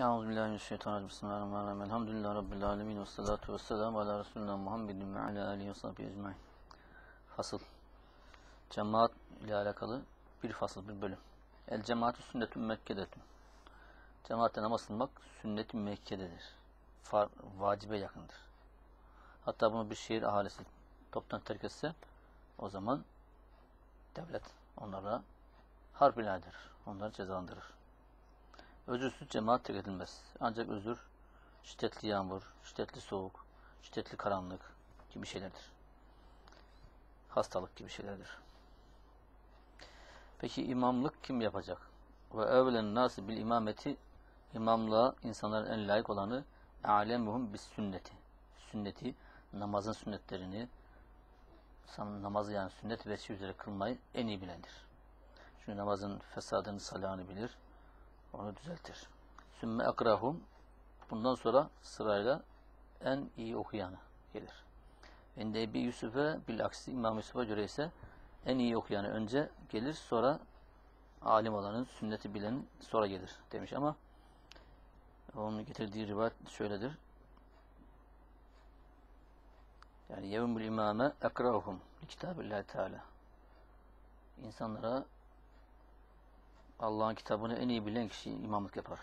Euzubillahimineşşeytanirracim. Bismillahirrahmanirrahim. Elhamdülillahi Rabbil alemin. Ve salatu ve selamu ala Resulina Muhammedin ve ala alihi ve sahbihi ecmain. Fasıl. Cemaat ile alakalı bir fasıl, bir bölüm. El cemaatü sünnetün Mekke'detün. Cemaatle namaz kılmak sünnet-i Mekke'dedir. Far, vacibe yakındır. Hatta bunu bir şehir ahalisi toptan terk etse o zaman devlet onlara harp ilan eder. Onları cezalandırır. Özürsüz cemaat terk edilmez. Ancak özür şiddetli yağmur, şiddetli soğuk, şiddetli karanlık gibi şeylerdir. Hastalık gibi şeylerdir. Peki imamlık kim yapacak? Ve evlen nasi bil imameti imamlığa insanların en layık olanı alemuhum bis sünneti. Sünneti, namazın sünnetlerini namazı yani sünnet ve üzere kılmayı en iyi bilendir. Çünkü namazın fesadını, salahını bilir onu düzeltir. Sümme akrahum bundan sonra sırayla en iyi okuyanı gelir. Ende Ebi Yusuf'e bilaksi İmam Yusuf'a göre ise en iyi okuyanı önce gelir sonra alim olanın sünneti bilen sonra gelir demiş ama onun getirdiği rivayet şöyledir. Yani yevmül imame ekrahum li kitabillahi teala. İnsanlara Allah'ın kitabını en iyi bilen kişi imamlık yapar.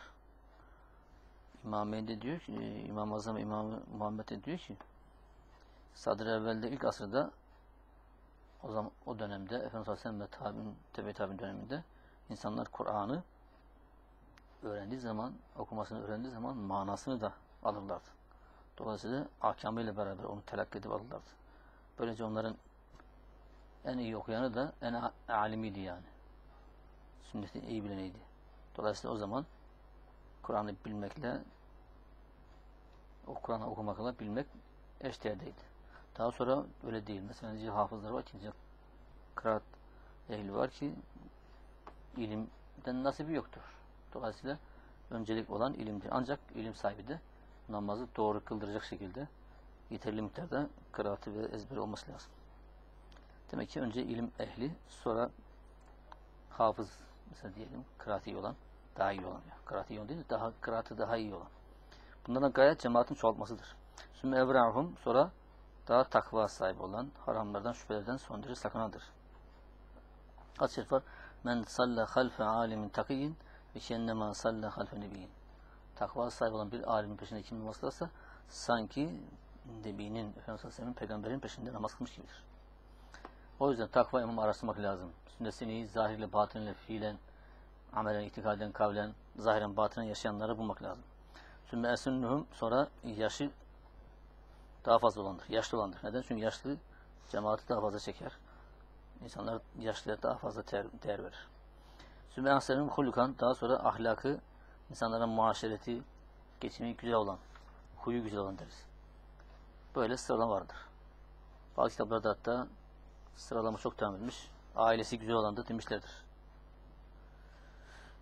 İmam de diyor ki, İmam Azam İmam Muhammed de diyor ki, Sadr evvelde ilk asırda o zaman o dönemde Efendimiz Aleyhisselam ve tabi'in, tebe tabi'in döneminde insanlar Kur'an'ı öğrendiği zaman, okumasını öğrendiği zaman manasını da alırlardı. Dolayısıyla ahkamıyla beraber onu telakki edip alırlardı. Böylece onların en iyi okuyanı da en alimiydi yani sünneti iyi bileneydi. Dolayısıyla o zaman Kur'an'ı bilmekle o Kur'an'ı okumakla bilmek eşdeğerdeydi. Daha sonra öyle değil. Mesela nice hafızlar var nice kıraat ehli var ki ilimden nasibi yoktur. Dolayısıyla öncelik olan ilimdir. Ancak ilim sahibi de namazı doğru kıldıracak şekilde yeterli miktarda kıraatı ve ezberi olması lazım. Demek ki önce ilim ehli, sonra hafız mesela diyelim kıraati olan daha iyi olan. Kıraati iyi olan değil daha kıraatı daha iyi olan. Bunlardan gayet cemaatin çoğaltmasıdır. Sümme evrahum sonra daha takva sahibi olan, haramlardan, şüphelerden son derece sakınandır. Hadis-i şerif var. Men salle halfe alimin takiyin ve kennema salle halfe nebiyin. Takva sahibi olan bir alimin peşinde kim namaz kılarsa sanki Nebi'nin, Efendimiz Aleyhisselam'ın peygamberin peşinde namaz kılmış gibidir. O yüzden takva imam araştırmak lazım. Sünnetini zahirle, batınla, fiilen, amelen, itikaden, kavlen, zahiren, batinen yaşayanları bulmak lazım. Sümme esunnuhum sonra yaşı daha fazla olandır. Yaşlı olandır. Neden? Çünkü yaşlı cemaati daha fazla çeker. İnsanlar yaşlıya daha fazla değer, değer verir. Sümme ahsenum hulukan daha sonra ahlakı, insanların muaşereti, geçimi güzel olan, huyu güzel olan deriz. Böyle sıralama vardır. Bazı kitaplarda hatta sıralama çok devam etmiş. Ailesi güzel olan da demişlerdir.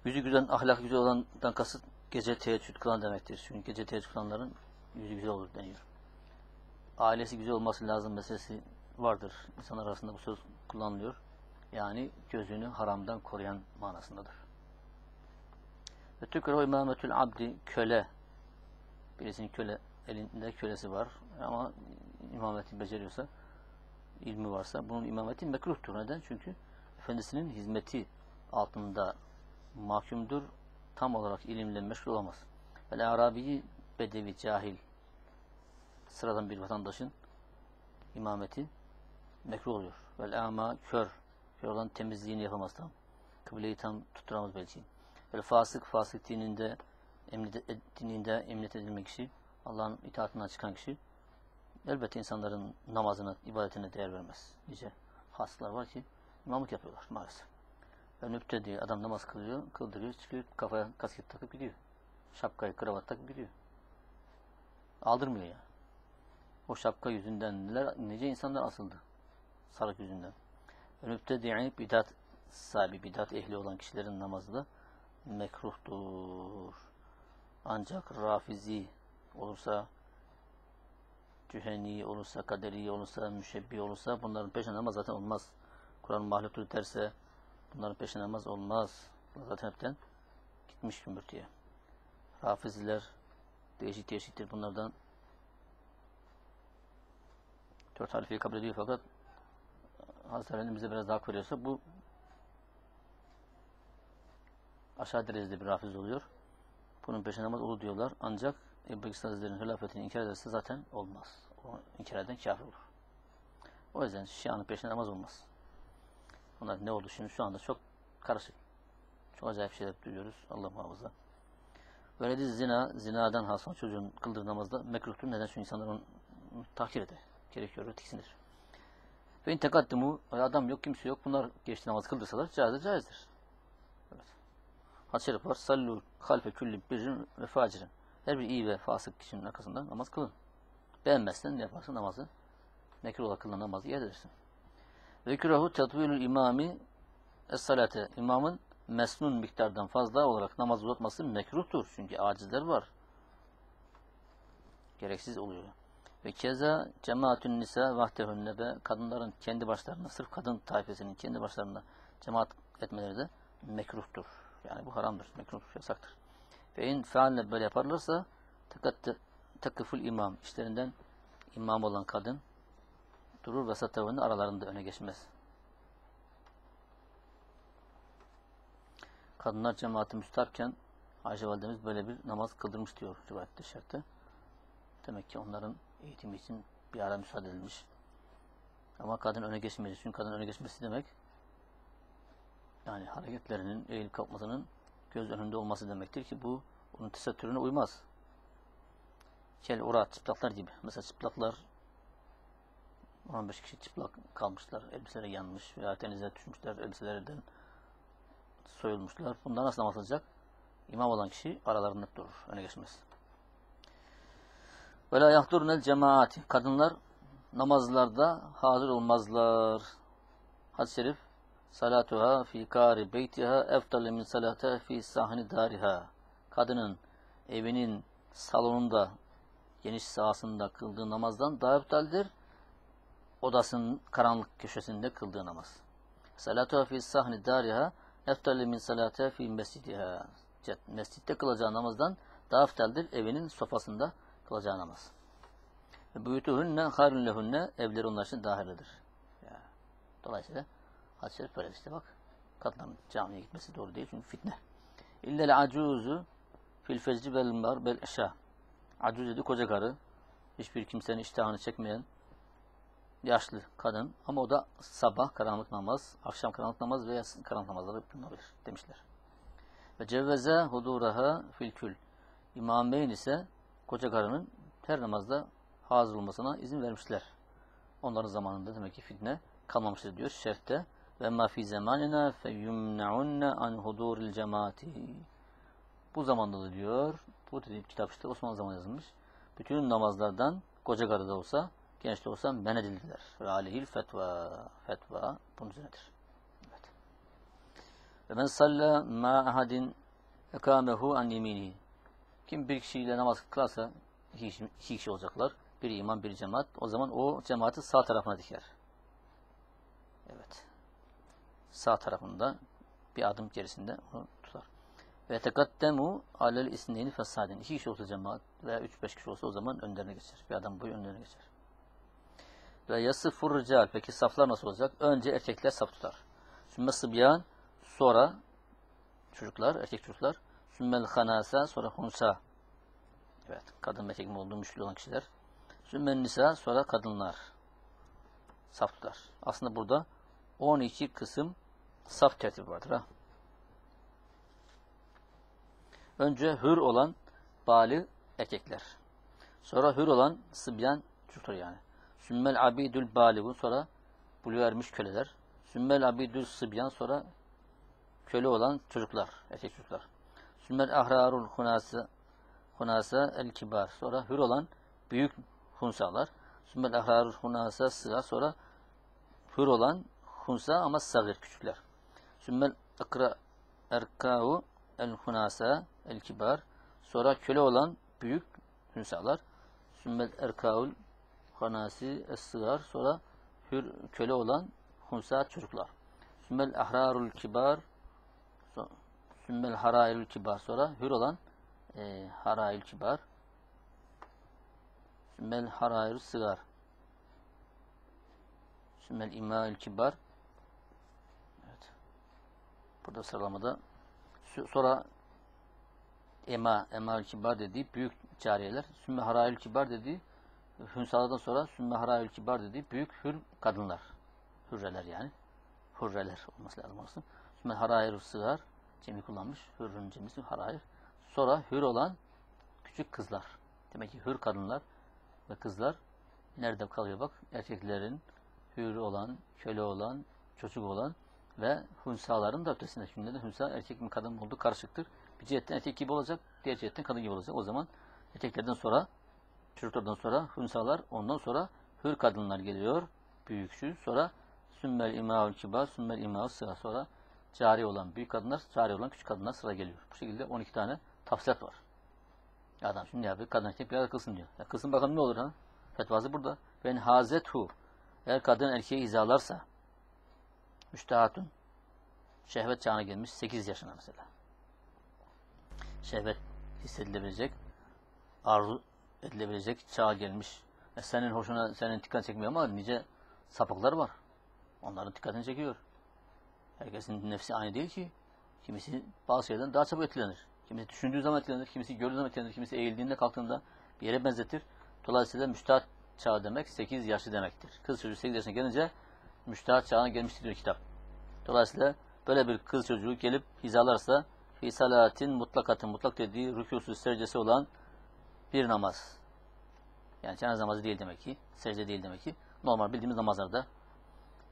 Yüzü güzel, ahlak güzel olandan kasıt gece teheccüd kılan demektir. Çünkü gece teheccüd kılanların yüzü güzel olur deniyor. Ailesi güzel olması lazım meselesi vardır. İnsanlar arasında bu söz kullanılıyor. Yani gözünü haramdan koruyan manasındadır. Ve tükrehu imametül abdi köle. Birisinin köle elinde kölesi var ama imameti beceriyorsa ilmi varsa bunun imameti mekruhtur. Neden? Çünkü efendisinin hizmeti altında mahkumdur. Tam olarak ilimle meşgul olamaz. Vel Arabiyi bedevi, cahil sıradan bir vatandaşın imameti mekruh oluyor. Vel ama kör. Kör olan temizliğini yapamaz tam. Kıbleyi tam tutturamaz belki. Vel fasık, fasık dininde emniyet, dininde emniyet edilmek kişi, Allah'ın itaatinden çıkan kişi elbette insanların namazına, ibadetine değer vermez. Nice haslar var ki imamlık yapıyorlar maalesef. Ve nüpte diye adam namaz kılıyor, kıldırıyor, çıkıyor, kafaya kasket takıp gidiyor. Şapkayı, kravat takıp gidiyor. Aldırmıyor yani. O şapka yüzünden neler, nice insanlar asıldı. Sarık yüzünden. Ve nüpte diye bidat sahibi, bidat ehli olan kişilerin namazı da mekruhtur. Ancak rafizi olursa cüheni olursa, kaderi olursa, müşebbi olursa bunların peşine namaz zaten olmaz. Kur'an mahluktur derse bunların peşine namaz olmaz. Zaten hepten gitmiş gümbürtüye. Rafiziler değişik değişiktir bunlardan. Dört halifeyi kabul ediyor fakat Hazreti bize biraz daha hak veriyorsa bu aşağı derecede bir rafiz oluyor. Bunun peşine namaz olur diyorlar. Ancak Ebu Bekir Hazretleri'nin hilafetini inkar ederse zaten olmaz. O inkar eden kafir olur. O yüzden Şia'nın peşine namaz olmaz. Bunlar ne oldu şimdi şu anda çok karışık. Çok acayip şeyler duyuyoruz. Allah muhafaza. Böyle zina, zinadan hasılan çocuğun kıldığı namazda mekruhtur. Neden? Çünkü insanlar onu tahkir eder. Gerekiyor, tiksinir. Ve in tekaddimu, adam yok, kimse yok. Bunlar geçti namaz kıldırsalar caizdir, caizdir. Evet. Hadis-i şerif var. Sallu halfe külli birrin ve facirin. Her bir iyi ve fasık kişinin arkasında namaz kılın. Beğenmezsen ne yaparsın namazı? Mekruh olarak kılınan namazı iade edersin. Ve kürahu tetvilül imami es-salate. İmamın mesnun miktardan fazla olarak namaz uzatması mekruhtur. Çünkü acizler var. Gereksiz oluyor. Ve keza cemaatün nisa vahdehünne de kadınların kendi başlarına, sırf kadın tayfesinin kendi başlarına cemaat etmeleri de mekruhtur. Yani bu haramdır, mekruhtur, yasaktır. Ve in fealle böyle yaparlarsa takıful imam, işlerinden imam olan kadın durur ve satavını aralarında öne geçmez. Kadınlar cemaati müstarken Ayşe validemiz böyle bir namaz kıldırmış diyor rivayette şerhte. Demek ki onların eğitimi için bir ara müsaade edilmiş. Ama kadın öne geçmeyecek. Çünkü kadın öne geçmesi demek yani hareketlerinin, eğilip kalkmasının göz önünde olması demektir ki bu onun tesettürüne uymaz. Kel, urat, çıplaklar gibi. Mesela çıplaklar 15 kişi çıplak kalmışlar. Elbiseleri yanmış veya denize düşmüşler. Elbiselerinden soyulmuşlar. Bunlar nasıl namaz kılacak? İmam olan kişi aralarında durur. Öne geçmez. Ve la yahdurnel cemaati. Kadınlar namazlarda hazır olmazlar. Hadis-i şerif salatuha fi kari beytiha efdal min salata fi sahni dariha. Kadının evinin salonunda geniş sahasında kıldığı namazdan daha eftaldir. Odasının karanlık köşesinde kıldığı namaz. Salatuha fi sahni dariha efdal min salata fi mescidiha. Mescitte kılacağı namazdan daha eftaldir evinin sofasında kılacağı namaz. Ve buyutuhunne harun lehunne evleri onlar için dahiledir. Ya. Dolayısıyla hadis-i şerif böyle işte bak. Kadınların camiye gitmesi doğru değil çünkü fitne. İllel acuzu fil fecri vel mar bel eşa. Acuz dedi koca karı. Hiçbir kimsenin iştahını çekmeyen yaşlı kadın ama o da sabah karanlık namaz, akşam karanlık namaz veya karanlık namazları kılınabilir demişler. Ve cevveze huduraha fil kül. İmameyn ise koca karının her namazda hazır olmasına izin vermişler. Onların zamanında demek ki fitne kalmamıştır diyor şerhte. Ve ma fi zamanina fe yumnaunne an huduril cemaati. Bu zamanda da diyor, bu dediğim kitap işte Osmanlı zamanı yazılmış. Bütün namazlardan koca karı da olsa, genç de olsa men edildiler. Ve aleyhil fetva. Fetva bunun üzerinedir. Evet. Ve men salla ma ahadin ekamehu an yeminihi. Kim bir kişiyle namaz kılarsa iki kişi, iki kişi olacaklar. Bir imam, bir cemaat. O zaman o cemaati sağ tarafına diker. Evet. Sağ tarafında bir adım gerisinde onu tutar. Ve tekaddemu alel isneyni fesadin. İki kişi olsa cemaat veya üç beş kişi olsa o zaman önlerine geçer. Bir adam boyu önlerine geçer. Ve yasıfur rical. Peki saflar nasıl olacak? Önce erkekler saf tutar. Sümme sıbyan sonra çocuklar, erkek çocuklar. Sümmel hanasa sonra hunsa. Evet, kadın erkek mi olduğu müşkül olan kişiler. Sümmen nisa sonra kadınlar. Saf tutar. Aslında burada 12 kısım saf tertibi vardır. Ha? Önce hür olan bali erkekler. Sonra hür olan sıbyan çocuklar yani. Sümmel abidül baligu sonra buluyor ermiş köleler. Sümmel abidül sıbyan sonra köle olan çocuklar, erkek çocuklar. Sümmel ahrarul hunası hunasa el kibar. Sonra hür olan büyük hunsalar. Sümmel ahrarul hunasa sıra sonra hür olan hunsa ama sagir küçükler. Sümmel akra erkau el hunasa el kibar. Sonra köle olan büyük hunsalar. Sümmel erkaul hunasi es sıgar. Sonra hür köle olan hunsa çocuklar. Sümmel ahrarul kibar Sümmel harairul kibar. Sonra hür olan e, harail kibar sümmel harair sıgar sümmel imail kibar. Burada sıralamada sonra ema, email kibar dediği büyük cariyeler sümme harail kibar dediği hünsalardan sonra sümme harail kibar dediği büyük hür kadınlar. Hürreler yani. Hürreler olması lazım orası. Sümme harair sıgar cemi kullanmış. Hürrün cemisi harair sonra hür olan küçük kızlar. Demek ki hür kadınlar ve kızlar nerede kalıyor bak? Erkeklerin hür olan, köle olan, çocuk olan ve hünsaların da ötesinde. Şimdi de hünsa erkek mi kadın mı olduğu karışıktır. Bir cihetten erkek gibi olacak, diğer cihetten kadın gibi olacak. O zaman erkeklerden sonra, çocuklardan sonra hünsalar, ondan sonra hür kadınlar geliyor. Büyüksü. Sonra sümmel imâül kibar, sümmel imâül sıra. Sonra cari olan büyük kadınlar, cari olan küçük kadınlar sıra geliyor. Bu şekilde 12 tane tafsilat var. Adam şimdi ne yapıyor? Kadın erkek bir arada kılsın diyor. Ya kılsın bakalım ne olur ha? Fetvası burada. Ben hazethu. Eğer kadın erkeği hizalarsa müştehatun şehvet çağına gelmiş 8 yaşına mesela. Şehvet hissedilebilecek, arzu edilebilecek çağa gelmiş. E senin hoşuna, senin dikkat çekmiyor ama nice sapıklar var. Onların dikkatini çekiyor. Herkesin nefsi aynı değil ki. Kimisi bazı şeylerden daha çabuk etkilenir. Kimisi düşündüğü zaman etkilenir, kimisi gördüğü zaman etkilenir, kimisi eğildiğinde kalktığında bir yere benzetir. Dolayısıyla müştahat çağı demek 8 yaşı demektir. Kız çocuğu 8 yaşına gelince müştahat çağına gelmiştir diyor kitap. Dolayısıyla böyle bir kız çocuğu gelip hizalarsa fi salatin mutlakatın mutlak dediği rükûsü secdesi olan bir namaz. Yani cenaze namazı değil demek ki. Secde değil demek ki. Normal bildiğimiz namazlarda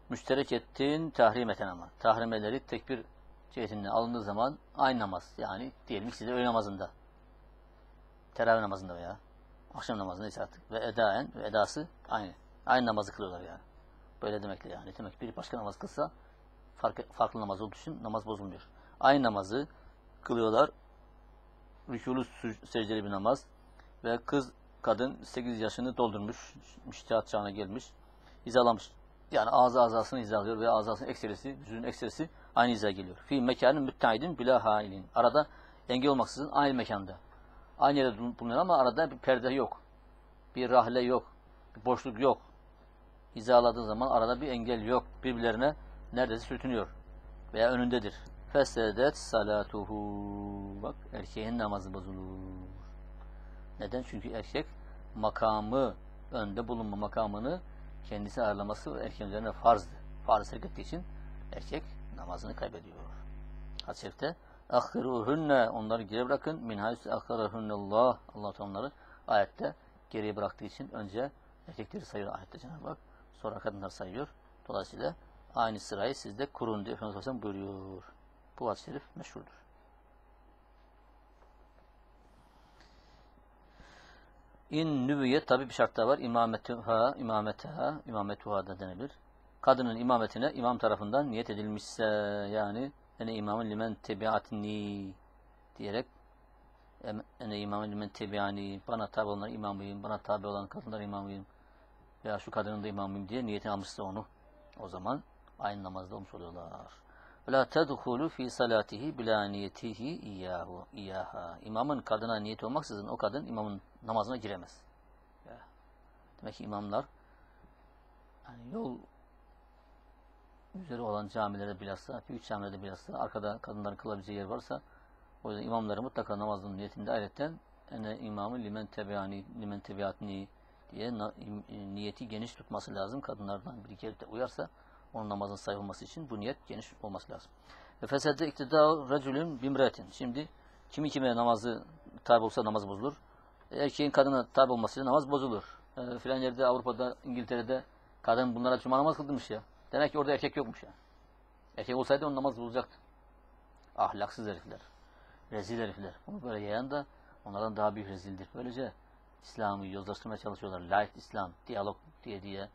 müşterek ettin tahrim eten ama. Tahrimeleri tekbir cihetinden alındığı zaman aynı namaz. Yani diyelim ki size öğle namazında. Teravih namazında veya akşam namazında ise artık. Ve edaen ve edası aynı. Aynı namazı kılıyorlar yani. Böyle demekle yani. Demek bir başka namaz kılsa farklı, farklı namaz olduğu için namaz bozulmuyor. Aynı namazı kılıyorlar. Rükûlü secdeli bir namaz. Ve kız kadın 8 yaşını doldurmuş. Müştehat çağına gelmiş. Hizalamış. Yani ağzı azasını hizalıyor ve azasının ekserisi, vücudun ekserisi aynı hizaya geliyor. Fi mekanın müttaidin bila hailin. Arada engel olmaksızın aynı mekanda. Aynı yerde bulunuyor ama arada bir perde yok. Bir rahle yok. Bir boşluk yok. Hizaladığı zaman arada bir engel yok. Birbirlerine neredeyse sürtünüyor. Veya önündedir. Fesedet salatuhu. Bak erkeğin namazı bozulur. Neden? Çünkü erkek makamı, önde bulunma makamını kendisi ayarlaması erkeğin üzerine farzdı. Farz terk ettiği için erkek namazını kaybediyor. Hadis-i şerifte onları geri bırakın min haysu Allah Allah onları ayette geriye bıraktığı için önce erkekleri sayıyor ayette Cenab-ı Hak sonra kadınlar sayıyor. Dolayısıyla aynı sırayı sizde kurun diye Efendimiz Aleyhisselam buyuruyor. Bu hadis-i şerif meşhurdur. İn nübüyet tabi bir şart daha var. İmametuha, imameteha, imametuha da denebilir. Kadının imametine imam tarafından niyet edilmişse yani ene imamın limen tebiatni diyerek ene imamın limen tebiani bana tabi olanlar imamıyım, bana tabi olan kadınlar imamıyım veya şu kadının da imamıyım diye niyetini almışsa onu o zaman aynı namazda olmuş oluyorlar. La tedhulu fi salatihi bila niyetihi iyyahu iyyaha. İmamın kadına niyeti olmaksızın o kadın imamın namazına giremez. Demek ki imamlar yani yol üzeri olan camilerde bilhassa, büyük camilerde bilhassa arkada kadınların kılabileceği yer varsa o yüzden imamları mutlaka namazın niyetinde ayrıca ene imamı limen tebiani limen tebiatni diye im, niyeti geniş tutması lazım. Kadınlardan biri gelip de uyarsa onun namazın sayılması için bu niyet geniş olması lazım. Ve fesede iktidâ racülün bimretin. Şimdi kimi kime namazı tabi olsa namaz bozulur. Erkeğin kadına tabi olmasıyla namaz bozulur. E, filan yerde Avrupa'da, İngiltere'de kadın bunlara cuma namaz kıldırmış ya. Demek ki orada erkek yokmuş ya. Erkek olsaydı onun namaz bozulacaktı. Ahlaksız herifler. Rezil herifler. Bunu böyle yayan da onlardan daha büyük rezildir. Böylece İslam'ı yozlaştırmaya çalışıyorlar. Light İslam, diyalog diye diye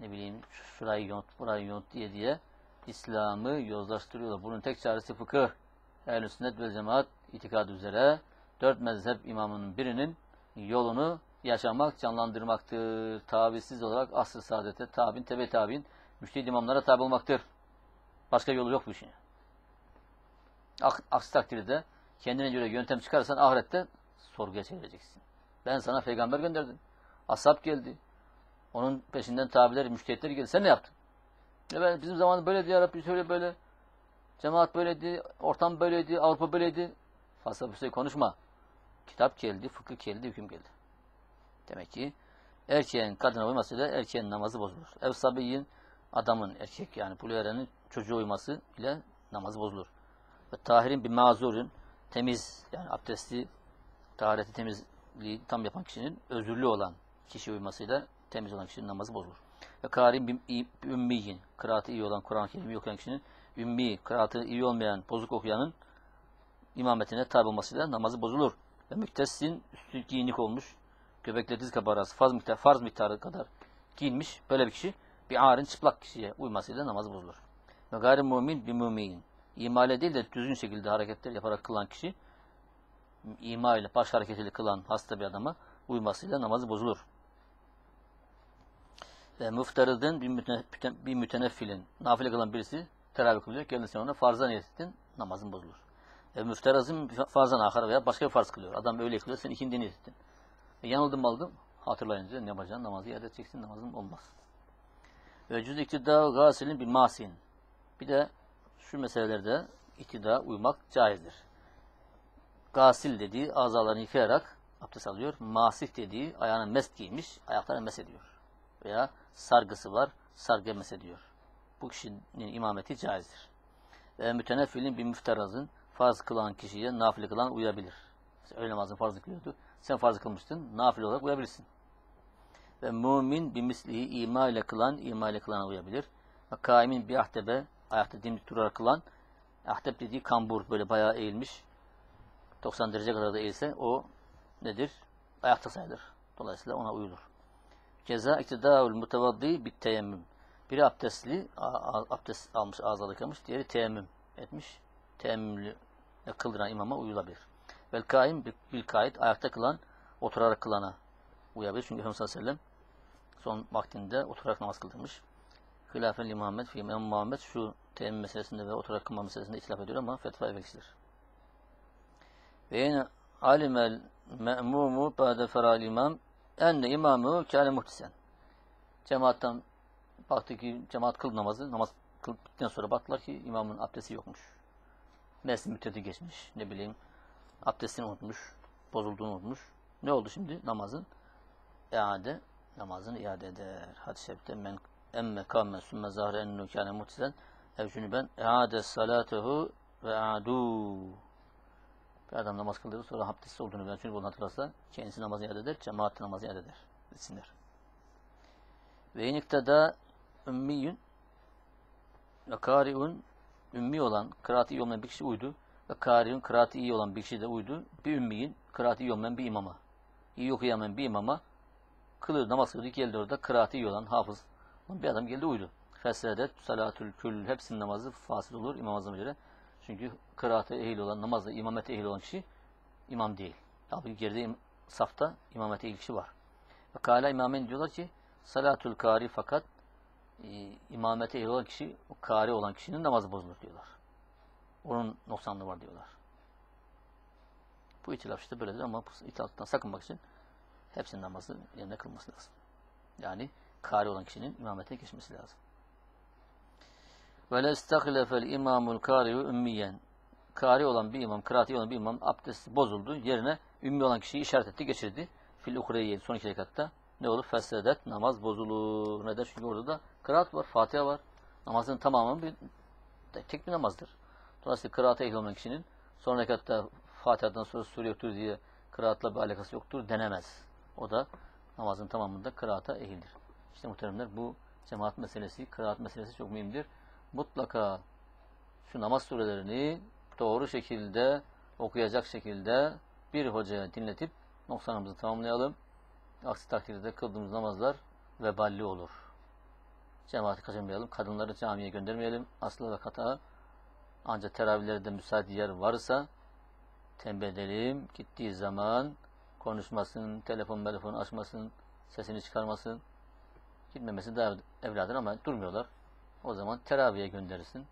ne bileyim şurayı yont, burayı yont diye diye İslam'ı yozlaştırıyorlar. Bunun tek çaresi fıkıh. Ehl-i sünnet ve cemaat itikadı üzere dört mezhep imamının birinin yolunu yaşamak, canlandırmaktır. Tabisiz olarak asr-ı saadete, tabin, tebe tabin, müştehid imamlara tabi olmaktır. Başka yolu yok bu işin. Aksi takdirde kendine göre yöntem çıkarsan ahirette sorguya çevireceksin. Ben sana peygamber gönderdim. Ashab geldi. Onun peşinden tabileri, müştehitler geldi. Sen ne yaptın? Ya ben bizim zamanında böyleydi ya Rabbi şöyle böyle. Cemaat böyleydi, ortam böyleydi, Avrupa böyleydi. Fazla bir şey konuşma. Kitap geldi, fıkıh geldi, hüküm geldi. Demek ki erkeğin kadına uymasıyla erkeğin namazı bozulur. Ev sabiyin adamın erkek yani buluğerenin çocuğu uyması ile namazı bozulur. Ve tahirin bir mazurun temiz yani abdesti tahareti temizliği tam yapan kişinin özürlü olan kişi uymasıyla temiz olan kişinin namazı bozulur. Ve bir ümmiyin kıraatı iyi olan Kur'an-ı Kerim'i okuyan kişinin ümmi kıraatı iyi olmayan bozuk okuyanın imametine tabi olmasıyla namazı bozulur. Ve müktessin üstü giyinik olmuş göbekle diz kabağı arası farz, miktar, farz miktarı kadar giyinmiş böyle bir kişi bir ağrın çıplak kişiye uymasıyla namazı bozulur. Ve gayri mümin bir mümin. İmale değil de düzgün şekilde hareketler yaparak kılan kişi ima ile baş hareketiyle kılan hasta bir adama uymasıyla namazı bozulur. Ve müfteridin bir, mütene, bir müteneffilin nafile kılan birisi teravih kılıyor. Kendisi ona farza niyet ettin namazın bozulur. Ve müfterazın farzan ahara veya başka bir farz kılıyor. Adam öyle kılıyor sen ikindi niyet ettin. E, yanıldım maldım hatırlayınca ne yapacaksın? Namazı iade edeceksin. Namazın olmaz. Ve cüz iktida gasilin bir masin. Bir de şu meselelerde iktida uymak caizdir. Gasil dediği azalarını yıkayarak abdest alıyor. Masih dediği ayağına mest giymiş, ayaklarına mes ediyor. Veya sargısı var, sargı mes ediyor. Bu kişinin imameti caizdir. Ve müteneffilin bir müfterazın farz kılan kişiye nafile kılan uyabilir. Öğle namazını farz kılıyordu. Sen farz kılmıştın, nafile olarak uyabilirsin. Ve mümin bir mislihi ima ile kılan, ima ile kılana uyabilir. Ve kaimin bir ahtebe, ayakta dimdik durarak kılan, ahteb dediği kambur, böyle bayağı eğilmiş, 90 derece kadar da eğilse o nedir? Ayakta sayılır. Dolayısıyla ona uyulur. Ceza iktidaul mutevaddi bit teyemmüm. Biri abdestli, abdest almış, ağzı yıkamış, diğeri teyemmüm etmiş. Teyemmümlü kıldıran imama uyulabilir. Vel kaim bil kayıt ayakta kılan, oturarak kılana uyabilir. Çünkü Efendimiz sallallahu aleyhi ve sellem son vaktinde oturarak namaz kıldırmış. Hilafen li Muhammed, fi Muhammed şu teyemmüm meselesinde ve oturarak kılma meselesinde itilaf ediyor ama fetva efeksidir. Ve yine alimel me'mumu ba'de feral imam enne imamu kâle muhtisen. Cemaattan baktı ki cemaat kıl namazı, namaz kıldıktan sonra baktılar ki imamın abdesti yokmuş. Mevsim müddeti geçmiş, ne bileyim abdestini unutmuş, bozulduğunu unutmuş. Ne oldu şimdi? Namazın iade, namazını iade eder. Hadis-i şerifte men emme kâme sümme zahre ennu kâne muhtisen ev ben iade salatehu ve adu bir adam namaz kıldırır sonra abdestsiz olduğunu ben çünkü bunu hatırlarsa kendisi namazı iade eder, cemaat namazı iade eder. Bilsinler. Ve iniktada ümmiyün ve kariun ümmi olan, kıraati iyi olmayan bir kişi uydu. Ve kariun, kıraati iyi olan bir kişi de uydu. Bir ümmiyin, kıraati iyi olmayan bir imama. iyi okuyamayan bir imama kılır, namaz kılır. Geldi orada kıraati iyi olan, hafız. Bir adam geldi uydu. Fesredet, salatül kül, hepsinin namazı fasıl olur imam azama göre. Çünkü kıraate ehil olan, namazda imamete ehil olan kişi imam değil. Tabi geride safta imamete ehil kişi var. Ve kâla imamen diyorlar ki salatül kari fakat e, imamete ehil olan kişi, kari olan kişinin namazı bozulur diyorlar. Onun noksanlığı var diyorlar. Bu itilaf işte böyledir ama itilaftan sakınmak için hepsinin namazı yerine kılması lazım. Yani kari olan kişinin imamete geçmesi lazım. Ve le istahlefel imamul kari'u ümmiyen. Kari olan bir imam, kıraati olan bir imam abdesti bozuldu. Yerine ümmi olan kişiyi işaret etti, geçirdi. Fil uhreyye son iki rekatta ne olur? Fesledet namaz bozulur. Neden? Çünkü orada da kıraat var, Fatiha var. Namazın tamamı bir tek bir namazdır. Dolayısıyla kıraata ehil olmayan kişinin son rekatta Fatiha'dan sonra sure yoktur diye kıraatla bir alakası yoktur denemez. O da namazın tamamında kıraata ehildir. İşte muhteremler bu cemaat meselesi, kıraat meselesi çok mühimdir mutlaka şu namaz surelerini doğru şekilde okuyacak şekilde bir hocaya dinletip noksanımızı tamamlayalım. Aksi takdirde kıldığımız namazlar veballi olur. Cemaati kaçırmayalım. Kadınları camiye göndermeyelim. Aslı ve kata ancak teravihlerde müsait yer varsa tembih edelim. Gittiği zaman konuşmasın, telefon telefon açmasın, sesini çıkarmasın. Gitmemesi de evladır ama durmuyorlar. O zaman teraviye gönderirsin.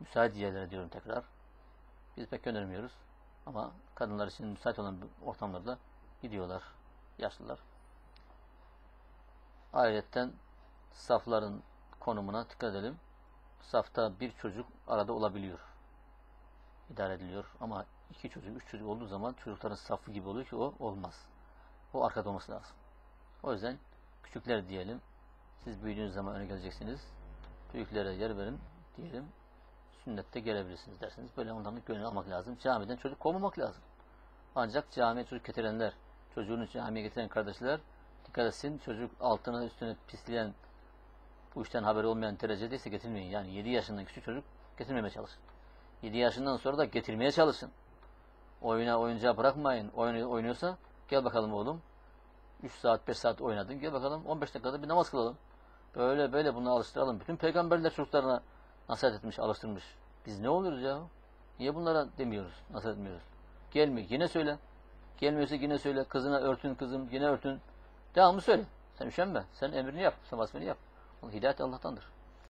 Müsait yerlere diyorum tekrar. Biz pek göndermiyoruz. Ama kadınlar için müsait olan ortamlarda gidiyorlar. Yaşlılar. Ayrıca safların konumuna dikkat edelim. Safta bir çocuk arada olabiliyor. İdare ediliyor. Ama iki çocuk, üç çocuk olduğu zaman çocukların safı gibi oluyor ki o olmaz. O arkada olması lazım. O yüzden küçükler diyelim. Siz büyüdüğünüz zaman öne geleceksiniz. Büyüklere yer verin diyelim. Sünnette gelebilirsiniz dersiniz. Böyle onların gönlünü almak lazım. Camiden çocuk kovmamak lazım. Ancak camiye çocuk getirenler, çocuğunu camiye getiren kardeşler dikkat etsin. Çocuk altına üstüne pisleyen, bu işten haberi olmayan derecedeyse getirmeyin. Yani 7 yaşından küçük çocuk getirmemeye çalışın. 7 yaşından sonra da getirmeye çalışın. Oyuna oyuncağı bırakmayın. Oyun, oynuyorsa gel bakalım oğlum. 3 saat 5 saat oynadın. Gel bakalım 15 dakikada bir namaz kılalım. Böyle böyle bunu alıştıralım. Bütün peygamberler çocuklarına nasihat etmiş, alıştırmış. Biz ne oluyoruz ya? Niye bunlara demiyoruz, nasihat etmiyoruz? Gelmiyor. Yine söyle. Gelmiyorsa yine söyle. Kızına örtün kızım. Yine örtün. Devamlı söyle. Sen üşenme. Sen emrini yap. Sen vasfını yap. O hidayet Allah'tandır.